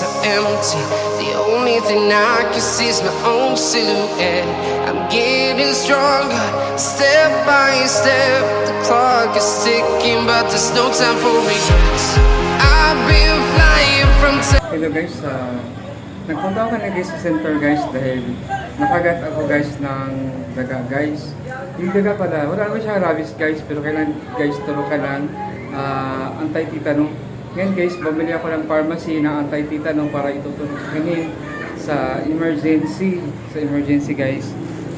so empty. The only thing I can see is my own silhouette. I'm getting stronger, step by step. The clock is ticking, but there's no time for regrets. I've been flying from. Hello guys, uh, nagpunta ako na guys sa center guys dahil nakagat ako guys ng daga guys. Yung daga pala, wala naman siyang rabies guys, pero kailan guys turo ka lang uh, anti-tetano. Ngayon guys, bumili ako ng pharmacy na anti-tetano para itutulong sa kanin sa emergency. Sa emergency guys.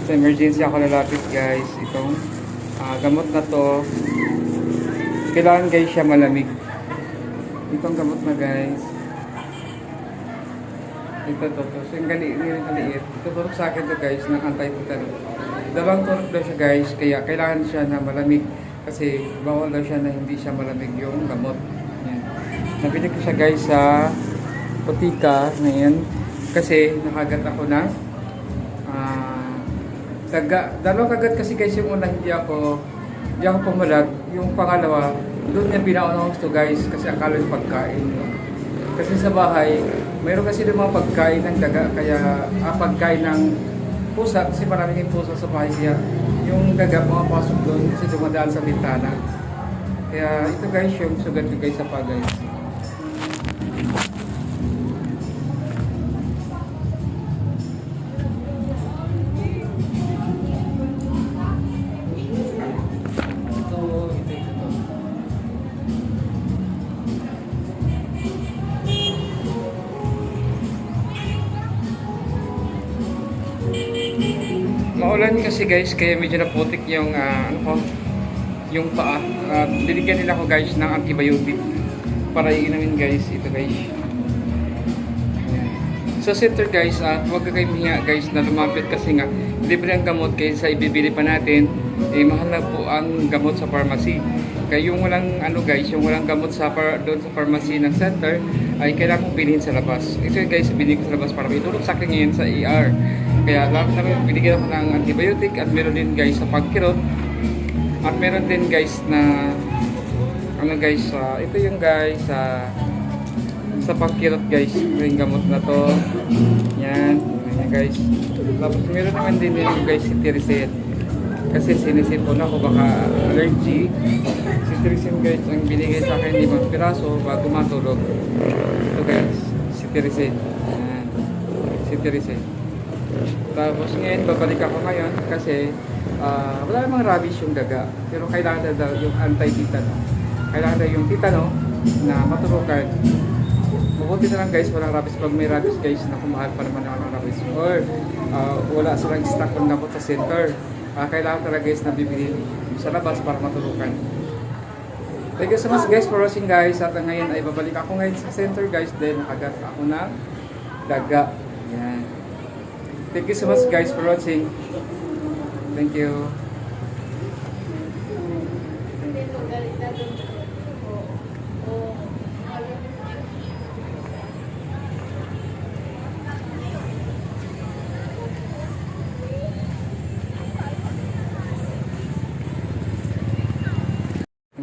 Sa emergency ako lalapit guys. Itong ah, gamot na to, kailangan guys siya malamig. Itong gamot na guys. Ito to, to. So, yung gali, yung turok sa akin to guys, ng anti-tetano. Dalawang turok daw siya guys, kaya kailangan siya na malamig. Kasi bawal daw siya na hindi siya malamig yung gamot. Nabili ko siya guys sa putika ngayon. Kasi nakagat ako ng ah taga, dalawang kagat kasi guys yung una hindi ako hindi ako pumalag. Yung pangalawa, doon niya binauna gusto guys kasi akala yung pagkain. Kasi sa bahay, mayroon kasi yung mga pagkain ng daga, kaya ah, pagkain ng pusa, kasi maraming yung pusa sa bahay, kaya yung daga pumapasok doon kasi dumadaan sa bintana. Kaya ito guys, yung sugat ko guys sa pa Maulan kasi guys, kaya medyo naputik yung ah, ano ko, yung paa. At binigyan nila ako guys ng antibiotic para iinumin guys. Ito guys. Sa center guys, at huwag ka kayo mahiya guys na lumapit kasi nga libre ang gamot kaysa ibibili pa natin. Eh, mahal na po ang gamot sa pharmacy. Kaya yung walang ano guys, yung walang gamot sa par, doon sa pharmacy ng center ay kailangan kong bilhin sa labas. Ito guys, binili ko sa labas para may tulong sa akin ngayon sa ER. Kaya lahat namin binigyan ako ng antibiotic at meron din guys sa pagkirot. At meron din guys na ano guys, ah, ito yung guys sa sa pagkirot guys, yung gamot na to. Yan, yan guys. Tapos meron naman din yung guys si Tiricet. Kasi sinisipon ako baka allergy. Si Tiricet guys, ang binigay sa akin limang piraso bago matulog. Ito guys, si Tiricet. Yan, si Tiricet. Tapos ngayon, babalik ako ngayon kasi ah, wala namang rabies yung daga. Pero kailangan na daw yung anti-tetano. Kailangan daw yung tetano na maturukan. Mabuti na lang guys, walang rabies. Pag may rabies guys, nakumahal pa naman ako ng rabies. Or ah, wala silang stock ng gamot sa center. Ah, kailangan talaga guys na bibili sa labas para maturukan. Thank you so much guys for watching guys. At ngayon ay babalik ako ngayon sa center guys. Dahil nakagat ako ng daga. Yan. Thank you so much guys for watching. Thank you.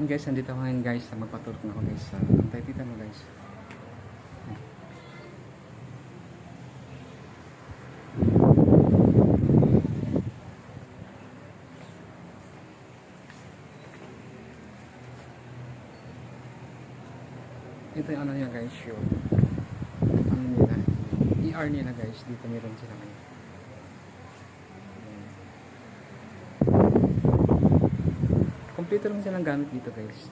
Guys, nandito ako ngayon guys. Magpatulog na ako guys. Antay tita mo guys. Ito yung ano niya guys, yung ano nila, ER nila guys, dito meron sila ngayon. Kompleto lang silang gamit dito guys.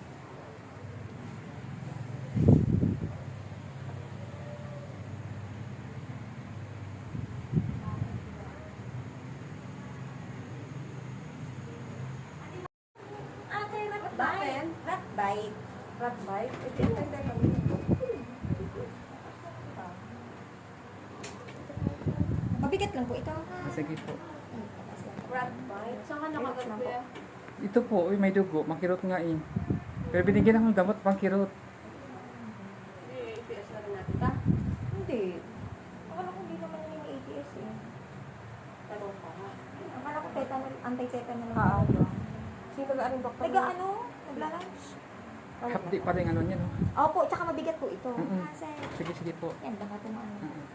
Ate, rat bite. Bite. Rat bite? Ito yung ganda ng Mabigat lang po ito. ha? Sige po. Rat bite? Saan ka nakagat kuya? Ito po, uy, may dugo. Makirot nga eh. Pero binigyan akong damot pang kirot. APS na rin natin ta? Hindi. Akala ko hindi naman yun yung APS eh. Tanong pa nga. Akala ko tetanol, anti-tetanol na ano. Sino ga rin doktor? Taga ano? Nagla-lunch? Oh, Hapdi pa rin ano niya, no? Opo, tsaka mabigat po ito. Mm-mm. Ah, sir. Sige, sige po. Yan, baka tumaan. Mm-mm.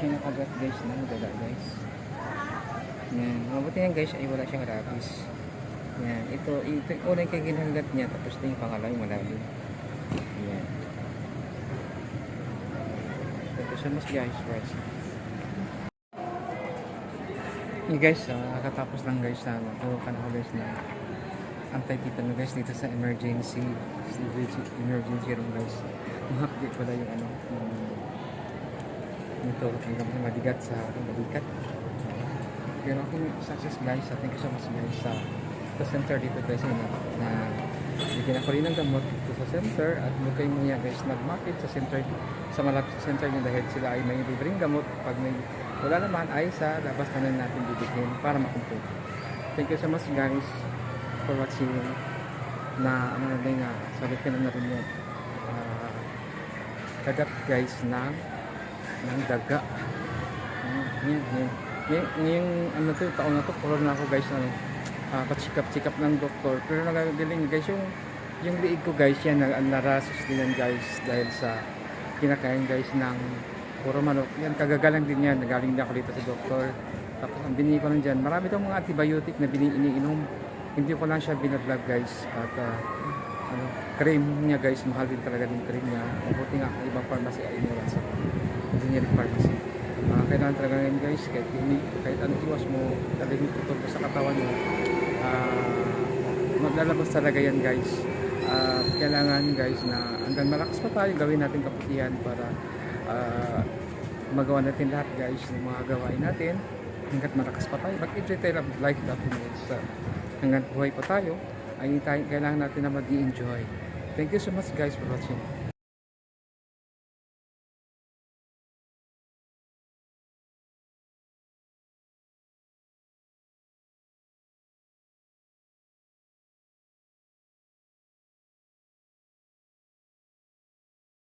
Guys, yung nakagat guys ng daga guys. Yan. Mabuti yan guys ay wala siyang rabies. Yan. Ito, ito yung unang kay ginanggat niya tapos ito yung pangalaw yung malalim. Yan. You so much guys watching. Hey guys, uh, nakatapos lang guys na turukan ako guys na anti-tetanus guys dito sa emergency emergency room guys. Mahapdi pala yung ano yung nito hanggang madigat sa balikat. Pero ako success guys, uh, thank you so much guys. Sa sa center dito guys na, na bigyan ako rin ng gamot dito sa center. At huwag kayong mga guys nag-market sa center sa malapit sa center nyo dahil sila ay may libreng gamot. Pag may wala naman ay sa labas na lang natin bibigyan para makumpleto. Thank you so much guys for watching na ano na nga sabi ko na rin yun Ah, kagat guys ng ng daga. Yan, yan. Ngay- ngayong ano to taon na to puro na ako guys ano uh, patsikap-sikap ng doktor. Pero nagagaling guys yung yung liig ko guys yan na, narasos din yan guys dahil sa kinakain guys ng puro manok. Yan kagagalang din yan. Nagaling din ako dito sa doktor. Tapos ang binili ko lang dyan marami daw mga antibiotic na bini iniinom hindi ko lang siya binablog guys at ah, ano, cream niya guys. Mahal din talaga din cream niya. Mabuti nga ang ibang pharmacy ay iniwan sa generic pharmacy Ah, kailangan talaga ngayon guys kahit, hindi, kahit anong iwas mo talagang tutol sa katawan mo. Ah, maglalabas talaga yan guys. At kailangan guys na hanggang malakas pa tayo gawin natin kaputihan para ah, magawa natin lahat guys ng mga gawain natin. Hanggat malakas pa tayo. Mag-enjoy tayo ng life natin guys Ah, hanggang buhay pa tayo ay tayo, kailangan natin na mag-enjoy thank you so much guys for watching